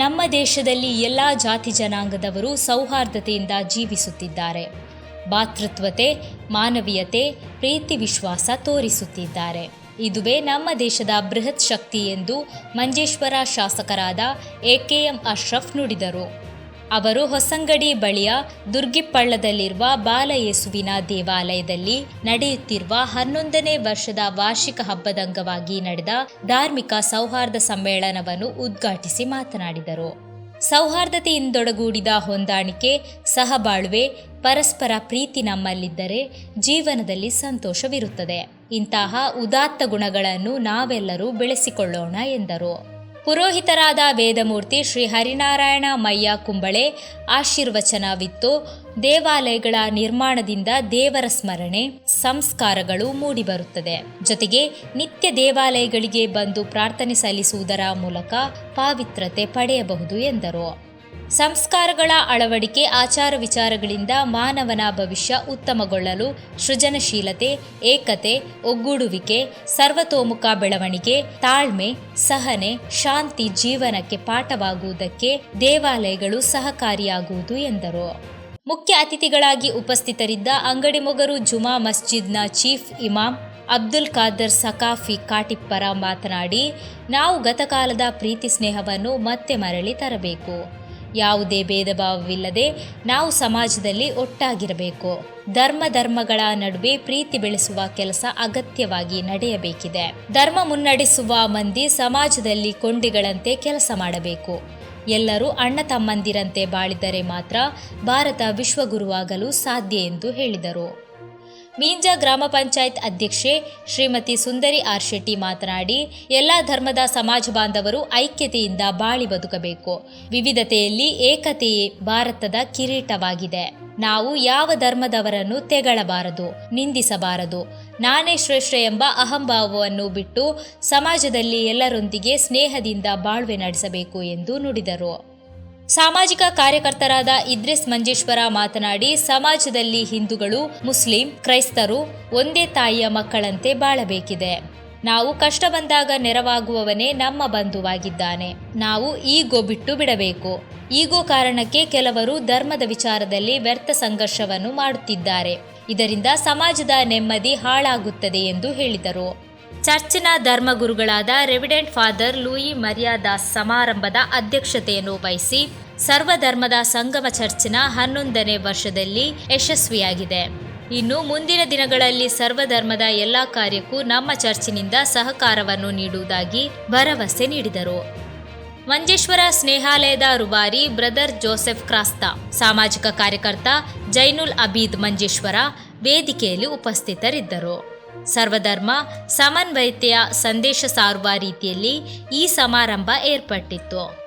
ನಮ್ಮ ದೇಶದಲ್ಲಿ ಎಲ್ಲ ಜಾತಿ ಜನಾಂಗದವರು ಸೌಹಾರ್ದತೆಯಿಂದ ಜೀವಿಸುತ್ತಿದ್ದಾರೆ. ಭಾತೃತ್ವತೆ, ಮಾನವೀಯತೆ, ಪ್ರೀತಿ ವಿಶ್ವಾಸ ತೋರಿಸುತ್ತಿದ್ದಾರೆ. ಇದುವೇ ನಮ್ಮ ದೇಶದ ಬೃಹತ್ ಶಕ್ತಿ ಎಂದು ಮಂಜೇಶ್ವರ ಶಾಸಕರಾದ ಎ ಕೆ ಎಂ ಅಶ್ರಫ್ ನುಡಿದರು. ಅವರು ಹೊಸಂಗಡಿ ಬಳಿಯ ದುರ್ಗಿಪ್ಪಳ್ಳದಲ್ಲಿರುವ ಬಾಲಯೇಸುವಿನ ದೇವಾಲಯದಲ್ಲಿ ನಡೆಯುತ್ತಿರುವ ಹನ್ನೊಂದನೇ ವರ್ಷದ ವಾರ್ಷಿಕ ಹಬ್ಬದ ಅಂಗವಾಗಿ ನಡೆದ ಧಾರ್ಮಿಕ ಸೌಹಾರ್ದ ಸಮ್ಮೇಳನವನ್ನು ಉದ್ಘಾಟಿಸಿ ಮಾತನಾಡಿದರು. ಸೌಹಾರ್ದತೆಯಿಂದೊಡಗೂಡಿದ ಹೊಂದಾಣಿಕೆ, ಸಹಬಾಳ್ವೆ, ಪರಸ್ಪರ ಪ್ರೀತಿ ನಮ್ಮಲ್ಲಿದ್ದರೆ ಜೀವನದಲ್ಲಿ ಸಂತೋಷವಿರುತ್ತದೆ. ಇಂತಹ ಉದಾತ್ತ ಗುಣಗಳನ್ನು ನಾವೆಲ್ಲರೂ ಬೆಳೆಸಿಕೊಳ್ಳೋಣ ಎಂದರು. ಪುರೋಹಿತರಾದ ವೇದಮೂರ್ತಿ ಶ್ರೀ ಹರಿನಾರಾಯಣ ಮಯ್ಯ ಕುಂಬಳೆ ಆಶೀರ್ವಚನವಿತ್ತು. ದೇವಾಲಯಗಳ ನಿರ್ಮಾಣದಿಂದ ದೇವರ ಸ್ಮರಣೆ, ಸಂಸ್ಕಾರಗಳು ಮೂಡಿಬರುತ್ತದೆ. ಜೊತೆಗೆ ನಿತ್ಯ ದೇವಾಲಯಗಳಿಗೆ ಬಂದು ಪ್ರಾರ್ಥನೆ ಸಲ್ಲಿಸುವುದರ ಮೂಲಕ ಪಾವಿತ್ರತೆ ಪಡೆಯಬಹುದು ಎಂದರು. ಸಂಸ್ಕಾರಗಳ ಅಳವಡಿಕೆ, ಆಚಾರ ವಿಚಾರಗಳಿಂದ ಮಾನವನ ಭವಿಷ್ಯ ಉತ್ತಮಗೊಳ್ಳಲು ಸೃಜನಶೀಲತೆ, ಏಕತೆ, ಒಗ್ಗೂಡುವಿಕೆ, ಸರ್ವತೋಮುಖ ಬೆಳವಣಿಗೆ, ತಾಳ್ಮೆ, ಸಹನೆ, ಶಾಂತಿ ಜೀವನಕ್ಕೆ ಪಾಠವಾಗುವುದಕ್ಕೆ ದೇವಾಲಯಗಳು ಸಹಕಾರಿಯಾಗುವುದು ಎಂದರು. ಮುಖ್ಯ ಅತಿಥಿಗಳಾಗಿ ಉಪಸ್ಥಿತರಿದ್ದ ಅಂಗಡಿಮೊಗರು ಜುಮಾ ಮಸ್ಜಿದ್ನ ಚೀಫ್ ಇಮಾಮ್ ಅಬ್ದುಲ್ ಖಾದರ್ ಸಕಾಫಿ ಕಾಟಿಪ್ಪರ ಮಾತನಾಡಿ, ನಾವು ಗತಕಾಲದ ಪ್ರೀತಿ ಸ್ನೇಹವನ್ನು ಮತ್ತೆ ಮರಳಿ ತರಬೇಕು. ಯಾವುದೇ ಭೇದ ಭಾವವಿಲ್ಲದೆ ನಾವು ಸಮಾಜದಲ್ಲಿ ಒಟ್ಟಾಗಿರಬೇಕು. ಧರ್ಮ ಧರ್ಮಗಳ ನಡುವೆ ಪ್ರೀತಿ ಬೆಳೆಸುವ ಕೆಲಸ ಅಗತ್ಯವಾಗಿ ನಡೆಯಬೇಕಿದೆ. ಧರ್ಮ ಮುನ್ನಡೆಸುವ ಮಂದಿ ಸಮಾಜದಲ್ಲಿ ಕೊಂಡಿಗಳಂತೆ ಕೆಲಸ ಮಾಡಬೇಕು. ಎಲ್ಲರೂ ಅಣ್ಣ ತಮ್ಮಂದಿರಂತೆ ಬಾಳಿದರೆ ಮಾತ್ರ ಭಾರತ ವಿಶ್ವಗುರುವಾಗಲು ಸಾಧ್ಯ ಎಂದು ಹೇಳಿದರು. ಮೀಂಜಾ ಗ್ರಾಮ ಪಂಚಾಯತ್ ಅಧ್ಯಕ್ಷೆ ಶ್ರೀಮತಿ ಸುಂದರಿ ಆರ್ ಶೆಟ್ಟಿ ಮಾತನಾಡಿ, ಎಲ್ಲ ಧರ್ಮದ ಸಮಾಜ ಬಾಂಧವರು ಐಕ್ಯತೆಯಿಂದ ಬಾಳಿ ಬದುಕಬೇಕು. ವಿವಿಧತೆಯಲ್ಲಿ ಏಕತೆಯೇ ಭಾರತದ ಕಿರೀಟವಾಗಿದೆ. ನಾವು ಯಾವ ಧರ್ಮದವರನ್ನು ತೆಗಳಬಾರದು, ನಿಂದಿಸಬಾರದು. ನಾನೇ ಶ್ರೇಷ್ಠ ಎಂಬ ಅಹಂಭಾವವನ್ನು ಬಿಟ್ಟು ಸಮಾಜದಲ್ಲಿ ಎಲ್ಲರೊಂದಿಗೆ ಸ್ನೇಹದಿಂದ ಬಾಳ್ವೆ ನಡೆಸಬೇಕು ಎಂದು ನುಡಿದರು. ಸಾಮಾಜಿಕ ಕಾರ್ಯಕರ್ತರಾದ ಇದ್ರಿಸ್ ಮಂಜೇಶ್ವರ ಮಾತನಾಡಿ, ಸಮಾಜದಲ್ಲಿ ಹಿಂದೂಗಳು, ಮುಸ್ಲಿಂ, ಕ್ರೈಸ್ತರು ಒಂದೇ ತಾಯಿಯ ಮಕ್ಕಳಂತೆ ಬಾಳಬೇಕಿದೆ. ನಾವು ಕಷ್ಟ ಬಂದಾಗ ನೆರವಾಗುವವನೇ ನಮ್ಮ ಬಂಧುವಾಗಿದ್ದಾನೆ. ನಾವು ಈಗೋ ಬಿಟ್ಟು ಬಿಡಬೇಕು. ಈಗೋ ಕಾರಣಕ್ಕೆ ಕೆಲವರು ಧರ್ಮದ ವಿಚಾರದಲ್ಲಿ ವ್ಯರ್ಥ ಸಂಘರ್ಷವನ್ನು ಮಾಡುತ್ತಿದ್ದಾರೆ. ಇದರಿಂದ ಸಮಾಜದ ನೆಮ್ಮದಿ ಹಾಳಾಗುತ್ತದೆ ಎಂದು ಹೇಳಿದರು. ಚರ್ಚಿನ ಧರ್ಮಗುರುಗಳಾದ ರೆವಿಡೆಂಟ್ ಫಾದರ್ ಲೂಯಿ ಮರ್ಯಾದಾಸ್ ಸಮಾರಂಭದ ಅಧ್ಯಕ್ಷತೆಯನ್ನು ವಹಿಸಿ ಸರ್ವಧರ್ಮದ ಸಂಗಮ ಚರ್ಚಿನ ಹನ್ನೊಂದನೇ ವರ್ಷದಲ್ಲಿ ಯಶಸ್ವಿಯಾಗಿದೆ. ಇನ್ನು ಮುಂದಿನ ದಿನಗಳಲ್ಲಿ ಸರ್ವಧರ್ಮದ ಎಲ್ಲ ಕಾರ್ಯಕ್ಕೂ ನಮ್ಮ ಚರ್ಚಿನಿಂದ ಸಹಕಾರವನ್ನು ನೀಡುವುದಾಗಿ ಭರವಸೆ ನೀಡಿದರು. ಮಂಜೇಶ್ವರ ಸ್ನೇಹಾಲಯದ ರುಬಾರಿ ಬ್ರದರ್ ಜೋಸೆಫ್ ಕ್ರಾಸ್ತ, ಸಾಮಾಜಿಕ ಕಾರ್ಯಕರ್ತ ಜೈನುಲ್ ಅಬೀದ್ ಮಂಜೇಶ್ವರ ವೇದಿಕೆಯಲ್ಲಿ ಉಪಸ್ಥಿತರಿದ್ದರು. ಸರ್ವಧರ್ಮ ಸಮನ್ವಯತೆಯ ಸಂದೇಶ ಸಾರುವ ರೀತಿಯಲ್ಲಿ ಈ ಸಮಾರಂಭ ಏರ್ಪಟ್ಟಿತ್ತು.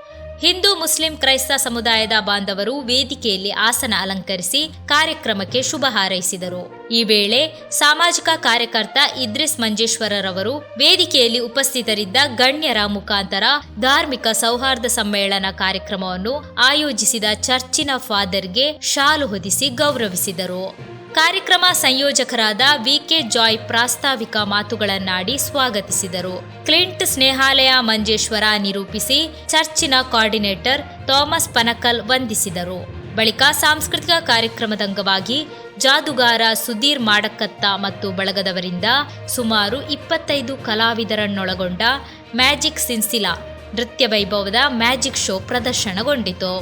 ಹಿಂದೂ ಮುಸ್ಲಿಂ ಕ್ರೈಸ್ತ ಸಮುದಾಯದ ಬಾಂಧವರು ವೇದಿಕೆಯಲ್ಲಿ ಆಸನ ಅಲಂಕರಿಸಿ ಕಾರ್ಯಕ್ರಮಕ್ಕೆ ಶುಭ ಹಾರೈಸಿದರು. ಈ ವೇಳೆ ಸಾಮಾಜಿಕ ಕಾರ್ಯಕರ್ತ ಇದ್ರಿಸ್ ಮಂಜೇಶ್ವರರವರು ವೇದಿಕೆಯಲ್ಲಿ ಉಪಸ್ಥಿತರಿದ್ದ ಗಣ್ಯರ ಮುಖಾಂತರ ಧಾರ್ಮಿಕ ಸೌಹಾರ್ದ ಸಮ್ಮೇಳನ ಕಾರ್ಯಕ್ರಮವನ್ನು ಆಯೋಜಿಸಿದ ಚರ್ಚಿನ ಫಾದರ್ಗೆ ಶಾಲು ಹೊದಿಸಿ ಗೌರವಿಸಿದರು. ಕಾರ್ಯಕ್ರಮ ಸಂಯೋಜಕರಾದ ವಿಕೆ ಜಾಯ್ ಪ್ರಾಸ್ತಾವಿಕ ಮಾತುಗಳನ್ನಾಡಿ ಸ್ವಾಗತಿಸಿದರು. ಕ್ಲಿಂಟ್ ಸ್ನೇಹಾಲಯ ಮಂಜೇಶ್ವರ ನಿರೂಪಿಸಿ ಚರ್ಚಿನ ಕೋಆರ್ಡಿನೇಟರ್ ಥಾಮಸ್ ಪನಕಲ್ ವಂದಿಸಿದರು. ಬಳಿಕ ಸಾಂಸ್ಕೃತಿಕ ಕಾರ್ಯಕ್ರಮದ ಅಂಗವಾಗಿ ಜಾದುಗಾರ ಸುಧೀರ್ ಮಾಡಕತ್ತ ಮತ್ತು ಬಳಗದವರಿಂದ ಸುಮಾರು ಇಪ್ಪತ್ತೈದು ಕಲಾವಿದರನ್ನೊಳಗೊಂಡ ಮ್ಯಾಜಿಕ್ ಸಿನ್ಸಿಲಾ ನೃತ್ಯ ವೈಭವದ ಮ್ಯಾಜಿಕ್ ಶೋ ಪ್ರದರ್ಶನಗೊಂಡಿತು.